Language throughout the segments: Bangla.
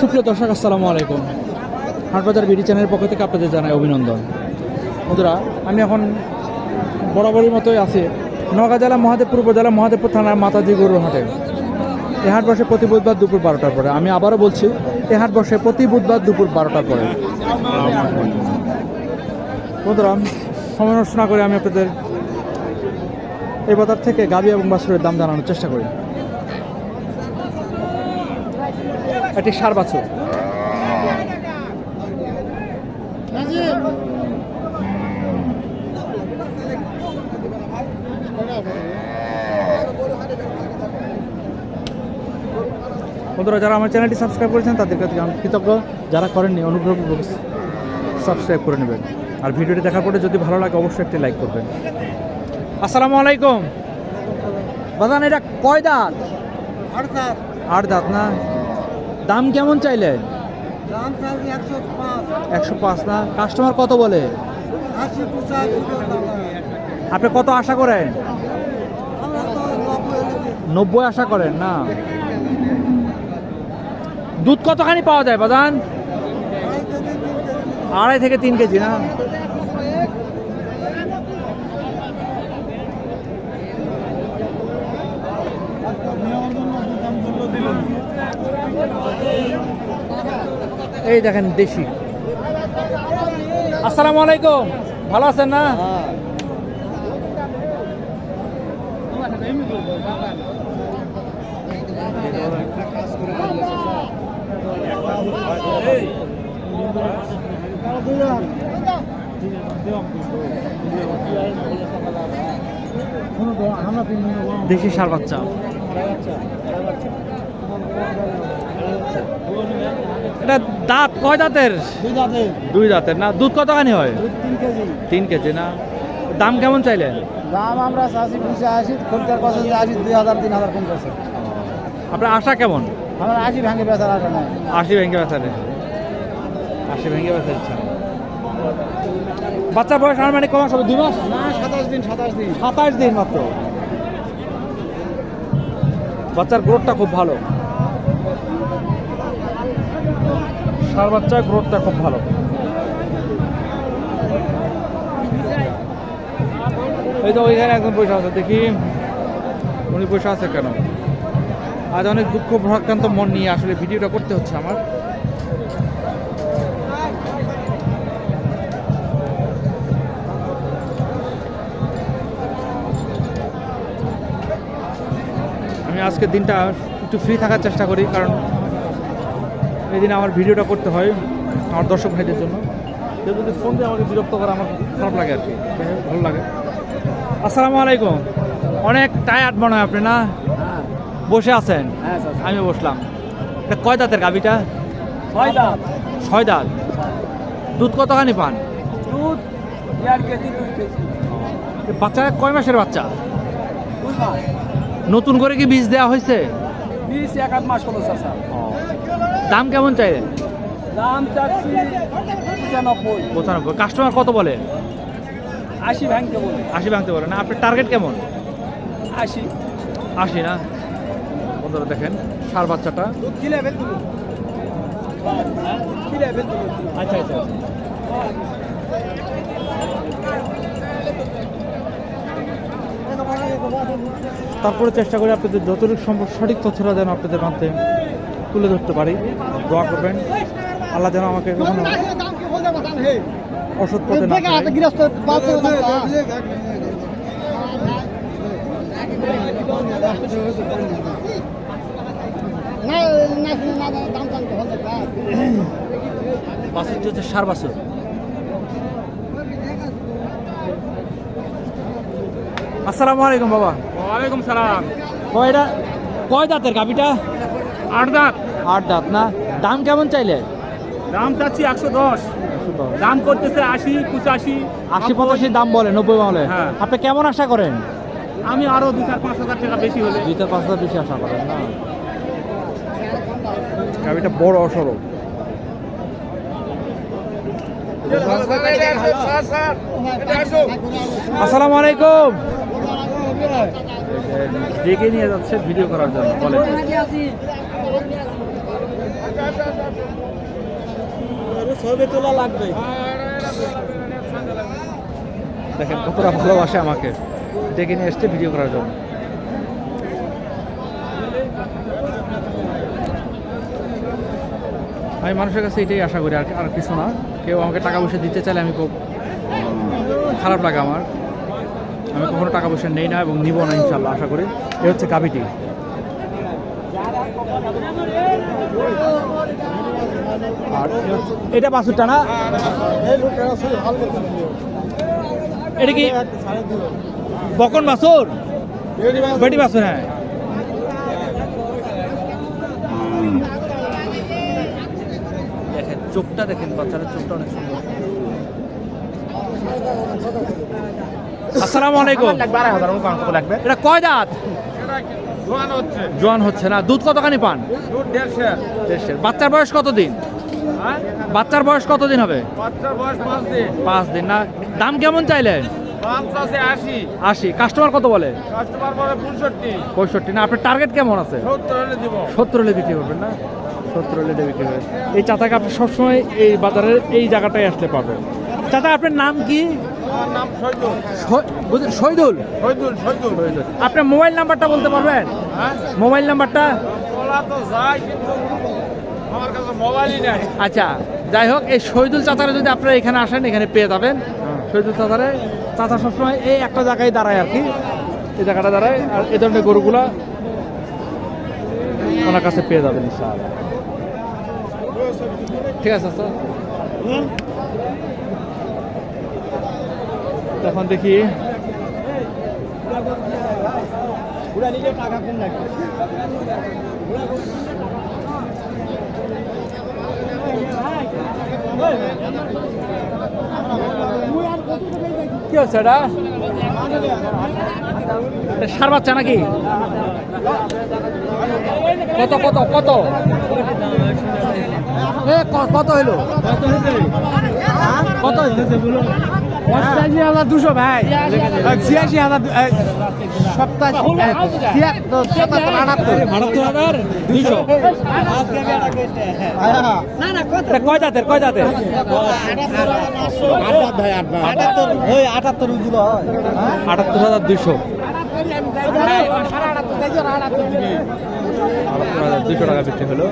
সুপ্রিয় দর্শক, আসসালামু আলাইকুম। হাটবাজার বিডি চ্যানেলের পক্ষ থেকে আপনাদের জানাই অভিনন্দন। বন্ধুরা, আমি এখন বরাবরই মতোই আছি নওগাঁ জেলা মহাদেবপুর উপজেলা মহাদেবপুর থানার মাতাজি গরুর হাটে। এ হাট বসে প্রতি বুধবার দুপুর বারোটার পরে। আমি আবারও বলছি, এ হাট বসে প্রতি বুধবার দুপুর বারোটার পরে। বন্ধুরা, সময় নষ্ট না করে আমি আপনাদের এই বাজার থেকে গাবি এবং বাছুরের দাম জানানোর চেষ্টা করি। একটি সার বাছুর। বন্ধুরা যারা আমার চ্যানেলটি সাবস্ক্রাইব করেছেন তাদের কাছে আমি কৃতজ্ঞ। যারা করেননি অনুগ্রহ সাবস্ক্রাইব করে নেবেন। আর ভিডিওটি দেখার পরে যদি ভালো লাগে অবশ্যই একটি লাইক করবেন। আসসালামু আলাইকুম। বাজান এটা কয় দাঁত? আট দাঁত। আট দাঁত না? দাম কেমন চাইলেন একশো পাঁচ। না? কাস্টমার কত বলে? আপনি কত আশা করেন? নব্বই আশা করেন না? দুধ কতখানি পাওয়া যায় বাদান আড়াই থেকে তিন কেজি না? এই দেখেন দেশি। আসসালামু আলাইকুম। ভালো আছেন না? দেশি সার বাচ্চা। এটা দাঁত কয় দাঁতের? দুই দাঁতের। না? দুধ কতখানি হয়? তিন কেজি। না? দাম কেমন চাইলেন? দাম আমরা চাষি পুষে আসি খরিদার যে আসি দুই হাজার তিন হাজার কম করছে। আপনার আশা কেমন? আমার আশি ভাঙে বেচার আসে নাই। আশি ভেঙে বেচা নেই। আশি ভেঙে বেচা ইচ্ছা। বাচ্চা বয়স আর মানে কমাস হবে দুই মাস? না সাতাশ দিন সাতাশ দিন। সাতাশ দিন মাত্র। বাচ্চার গ্রোথটা খুব ভালো। সার বাচ্চার গ্রোথটা খুব ভালো। এই তো ওইখানে একজন পয়সা আছে, দেখি উনি পয়সা আছে কেন। আজ অনেক দুঃখ, ভারাক্রান্ত মন নিয়ে আসলে ভিডিওটা করতে হচ্ছে আমার। আমি আজকের দিনটা একটু ফ্রি থাকার চেষ্টা করি, কারণ এই দিন আমার ভিডিওটা করতে হয় আমার দর্শক ভাইদের জন্য। কেউ যদি ফোন দিয়ে আমাকে বিরক্ত করে আমার খারাপ লাগে আর কি। ভালো লাগে। আসসালামু আলাইকুম। অনেক টায়ার্ড মনে হয় আপনি না? বসে আছেন? হ্যাঁ আমি বসলাম। কয় দাঁতের গাবিটা ছয় দাঁত। ছয় দাঁত। দুধ কতখানি পান? দুধ বাচ্চাটা কয় মাসের বাচ্চা? নতুন করে কি বীজ দেওয়া হয়েছে? বিশ এক আধ মাস হলো চাষা দাম কেমন চাইলেন দাম চাচ্ছি পঁচানব্বই। পঁচানব্বই। কাস্টমার কত বলে? আশি ভাঙতে বলে। আশি ভাঙতে বলে না আপনার টার্গেট কেমন? আশি। আশি না? বন্ধুরা দেখেন সার বাচ্চাটা। তুমি আচ্ছা আচ্ছা। তারপরে চেষ্টা করি আপনাদের যতটুকু সম্ভব সঠিক তথ্যটা যেন আপনাদের মাধ্যমে তুলে ধরতে পারি। দোয়া করবেন। আল্লাহ যেন আমাকে কখনো অসৎ পথে না। হচ্ছে সার বাছুর। আসসালামু আলাইকুম বাবা। ওয়ালাইকুম সালাম। কয়টা কয় দাঁতের গাবিটা আট দাঁত। আট দাঁত না? দাম কেমন চাইলে? দাম চাচ্ছি একশো দশ। দাম করতেছে আশি পঁচাশি আশি পঁচাশি দাম বলে নব্বই বলে। হ্যাঁ। আপনি কেমন আশা করেন? আমি আরও দু চার পাঁচ হাজার টাকা বেশি হলে। দুই চার পাঁচ হাজার বেশি আশা করেন না? বড় অসরো আসসালামু আলাইকুম। ডেকে নিয়ে যাচ্ছে ভিডিও করার জন্য বলে ছবি তোলা লাগবে। দেখেন, কতটা ভালোবাসে আমাকে। ডেকে নিয়ে এসছে ভিডিও করার জন্য। আমি মানুষের কাছে এটাই আশা করি, আর আর কিছু না। কেউ আমাকে টাকা পয়সা দিতে চাইলে আমি খুব খারাপ লাগে আমার। আমি কখনো টাকা পয়সা নেই না এবং নিব না, ইনশাল্লাহ, আশা করি। এ হচ্ছে গাভিটি। আর এটা বাসুরটা না? এটা কি বকন বাসুর? বেটি বাসুর হ্যাঁ। দেখেন চোখটা দেখেন বাচ্চাদের চোখটা অনেক সুন্দর। আসসালামু আলাইকুম। লাগবে এটা কয় দাঁত? জোয়ান হচ্ছে। না। দুধ কতখানি পান? দেড়শের বাচ্চার বয়স কতদিন? হ্যাঁ? বাচ্চার বয়স কতদিন হবে? পাঁচ দিন। না। দাম কেমন চাইলেন? আশি। কাস্টমার কত বলে? পঁয়ষট্টি। না। আপনার টার্গেট কেমন আছে? সত্তর হলে বিক্রি করবেন না? সত্তর হলে বিক্রি করবেন। এই চাচাকে আপনি সবসময় এই বাজারের এই জায়গাটায় আসতে পারবেন চাচা আপনার নাম কি? শহীদুল। আপনার মোবাইল নাম্বারটা বলতে পারবেন? হ্যাঁ? মোবাইল নাম্বারটা? আচ্ছা যাই হোক এই শহীদুল চাচারে যদি আপনারা এখানে আসেন এখানে পেয়ে যাবেন। শহীদুল চাচারে চাচা সবসময় এই একটা জায়গায় দাঁড়ায় আর কি। এই জায়গাটা দাঁড়ায় আর এই ধরনের গরুগুলা ওনার কাছে পেয়ে যাবেন ঠিক আছে স্যার। এখন দেখি। কি হচ্ছে সার বাচ্চা নাকি? কত কত কত? এ কত হইল? কত অষ্টাশি হাজার দুশো ভাই। ছিয়াশি হাজার সপ্তাহ ছিয়াত্তর আটাত্তর। আটাত্তর হাজার দুশো। কয় দাঁতের কয় দাঁতের আটাত্তর আটাত্তর হাজার দুশো। টাকা বিক্রি হলো।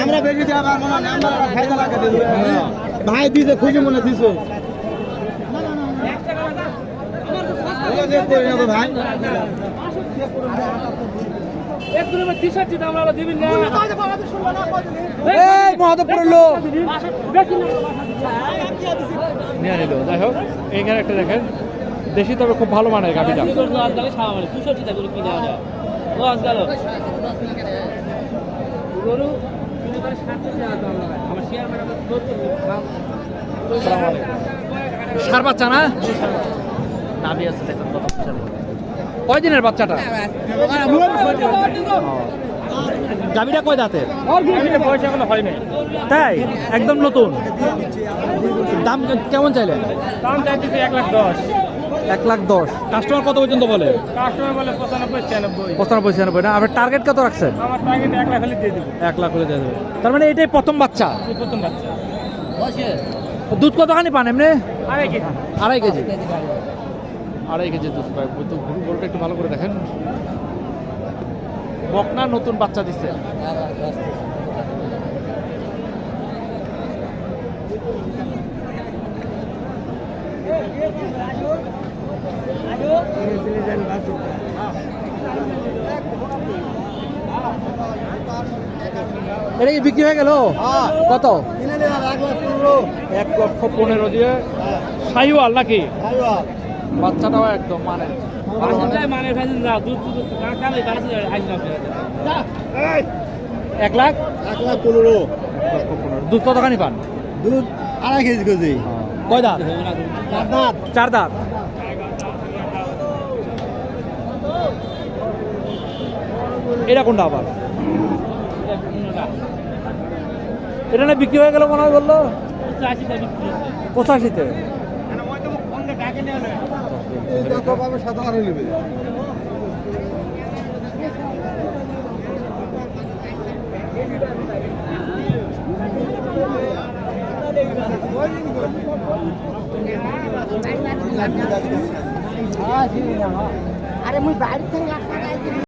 আমরা ভাই দিছে খুশি মনে দিছে। ভাই। মহাদেবপুরের লোক নিয়ে নিল যাই হোক এইখানে একটা দেখেন দেশি তবে খুব ভালো মানের গাভিটা সার বাচ্চা না নাভি আছে দেখুন কত। কয় দিনের বাচ্চাটা? গাভিটা কয় দাঁতের? তাই? একদম নতুন? দাম কেমন চাইলেন? দাম চাইতেছে এক লাখ দশ। এক লাখ দশ। কাস্টমার কত পর্যন্ত বলে? কাস্টমার বলে পঁচানব্বই ছিয়ানব্বই। পঁচানব্বই ছিয়ানব্বই না? আপনার টার্গেট কত রাখছেন? আমার টার্গেট এক লাখ হলে দিয়ে দেবো। এক লাখ করে দিয়ে দেবে তার মানে এটাই প্রথম বাচ্চা? প্রথম বাচ্চা। দুধ কতখানি পান এমনি? আরে কি আড়াই কেজি। আড়াই কেজি দুধ পায়। তো গরু গরুটা একটু ভালো করে দেখেন। বকনা নতুন বাচ্চা দিচ্ছে এটা কি বিক্রি হয়ে গেল? কত? এক লক্ষ পনেরো দিয়ে। সাইওয়াল নাকি? বাচ্চাটাও একদম মানে মানে। না দুধ দুধ কামে বাড়াতে এক লাখ? এক লাখ পনেরো। দুধ কতখানি পান? দুধ আড়াই কেজি কেজি। কয় দাঁত? দাঁত। চার দাঁত। এটা কোনটা আবার? এটা না বিক্রি হয়ে গেল মনে হয় বলল। পঁচাশিতে? আরও মুই বাড়ি থেকে।